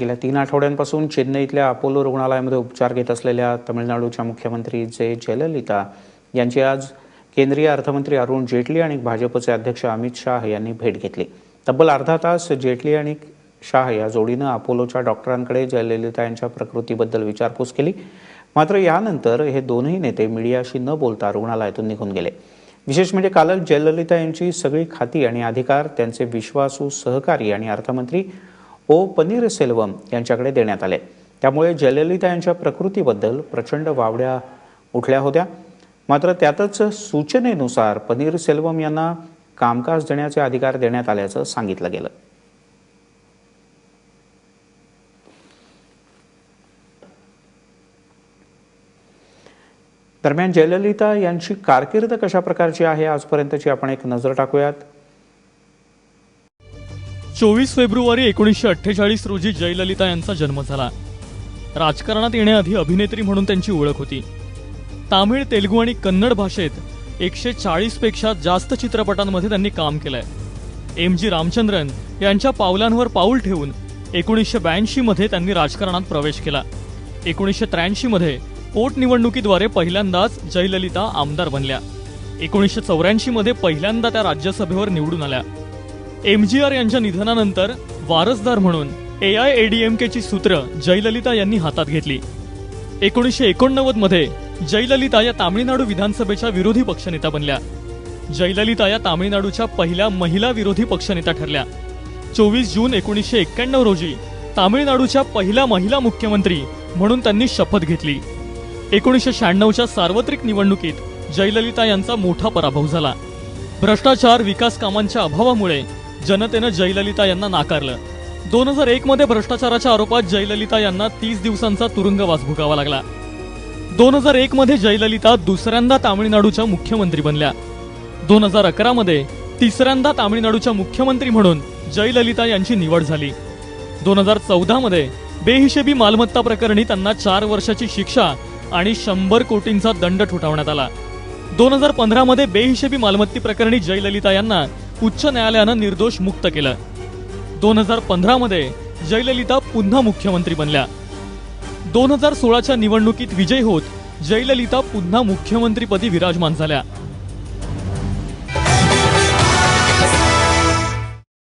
गेल्या तीन आठवड्यांपासून चेन्नईतल्या अपोलो रुग्णालयामध्ये उपचार घेत असलेल्या तमिळनाडूच्या मुख्यमंत्री जे जयललिता यांची आज केंद्रीय अर्थमंत्री अरुण जेटली आणि भाजपचे अध्यक्ष अमित शाह यांनी भेट घेतली. तब्बल अर्धा तास जेटली आणि शाह या जोडीनं अपोलोच्या डॉक्टरांकडे जयललिता यांच्या प्रकृतीबद्दल विचारपूस केली. मात्र यानंतर हे दोनही नेते मीडियाशी न बोलता रुग्णालयातून निघून गेले. विशेष म्हणजे कालच जयललिता यांची सगळी खाती आणि अधिकार त्यांचे विश्वासू सहकारी आणि अर्थमंत्री ओ पनीरसेल्वम यांच्याकडे देण्यात आले. त्यामुळे जयललिता यांच्या प्रकृतीबद्दल प्रचंड वावड्या उठल्या होत्या. मात्र त्यातच सूचनेनुसार पनीरसेल्वम यांना कामकाज देण्याचे अधिकार देण्यात आल्याचं सांगितलं गेलं. दरम्यान जयललिता यांची कारकीर्द कशा प्रकारची आहे आजपर्यंतची आपण एक नजर टाकूयात. चोवीस फेब्रुवारी एकोणीसशे अठ्ठेचाळीस रोजी जयललिता यांचा जन्म झाला. राजकारणात येण्याआधी अभिनेत्री म्हणून त्यांची ओळख होती. तामिळ तेलुगू आणि कन्नड भाषेत एकशे चाळीसपेक्षा जास्त चित्रपटांमध्ये त्यांनी काम केलंय. एम जी रामचंद्रन यांच्या पावलांवर पाऊल ठेवून एकोणीसशे ब्याऐंशीमध्ये त्यांनी राजकारणात प्रवेश केला. एकोणीसशे त्र्याऐंशीमध्ये पोटनिवडणुकीद्वारे पहिल्यांदाच जयललिता आमदार बनल्या. एकोणीसशे चौऱ्याऐंशीमध्ये पहिल्यांदा त्या राज्यसभेवर निवडून आल्या. एम जी आर यांच्या निधनानंतर वारसदार म्हणून ए आय एडीएमकेची सूत्र जयललिता यांनी हातात घेतली. एकोणीसशे एकोणनव्वदमध्ये जयललिता या तामिळनाडू विधानसभेच्या विरोधी पक्षनेता बनल्या. जयललिता या तामिळनाडूच्या पहिल्या महिला विरोधी पक्षनेता ठरल्या. चोवीस जून एकोणीसशे एक्क्याण्णव रोजी तामिळनाडूच्या पहिल्या महिला मुख्यमंत्री म्हणून त्यांनी शपथ घेतली. एकोणीसशे शहाण्णवच्या सार्वत्रिक निवडणुकीत जयललिता यांचा मोठा पराभव झाला. भ्रष्टाचार विकास कामांच्या अभावामुळे जनतेनं जयललिता यांना नाकारलं. दोन हजार एक मध्ये भ्रष्टाचाराच्या आरोपात जयललिता यांना तीस दिवसांचा तुरुंगवास भोगावा लागला. दोन हजार एक मध्ये जयललिता दुसऱ्यांदा तामिळनाडूच्या मुख्यमंत्री बनल्या. दोन हजार अकरा मध्ये तिसऱ्यांदा तामिळनाडूच्या मुख्यमंत्री म्हणून जयललिता यांची निवड झाली. दोन हजार चौदा मध्ये बेहिशेबी मालमत्ता प्रकरणी त्यांना चार वर्षाची शिक्षा आणि शंभर कोटींचा दंड ठोठावण्यात आला. दोन हजार पंधरा मध्ये बेहिशेबी मालमत्ती प्रकरणी जयललिता यांना उच्च न्यायालयानं निर्दोष मुक्त केलं. दोन हजार पंधरामध्ये जयललिता पुन्हा मुख्यमंत्री बनल्या. दोन हजार सोळाच्या निवडणुकीत विजयी होत जयललिता पुन्हा मुख्यमंत्रीपदी विराजमान झाल्या.